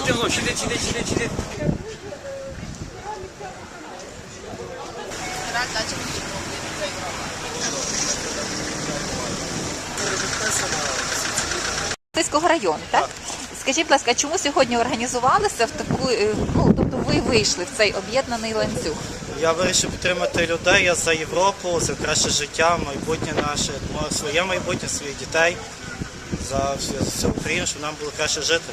Потім знов сидить, сидить, сидить, сидить. Сільського району, так? Скажіть, будь ласка, чому сьогодні організувалися в таку, е, ну тобто ви вийшли в цей об'єднаний ланцюг? Я вирішив підтримати людей. Я за Європу, за краще життя, майбутнє наше, ну, своє майбутнє, своїх дітей, за всю Україну, щоб нам було краще жити.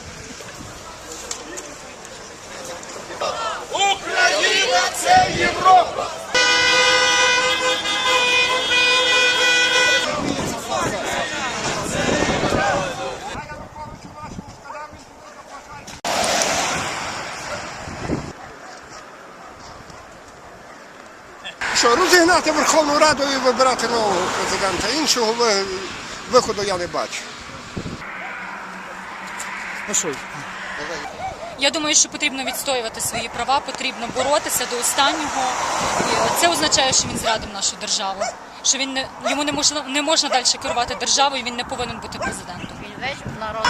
Це Європа! Що, розігнати Верховну Раду і вибирати нового президента. Іншого виходу я не бачу. Я думаю, що потрібно відстоювати свої права, потрібно боротися до останнього. Це означає, що він зрадив нашу державу. Що він не йому не можна не можна далі керувати державою. Він не повинен бути президентом. Він весь народ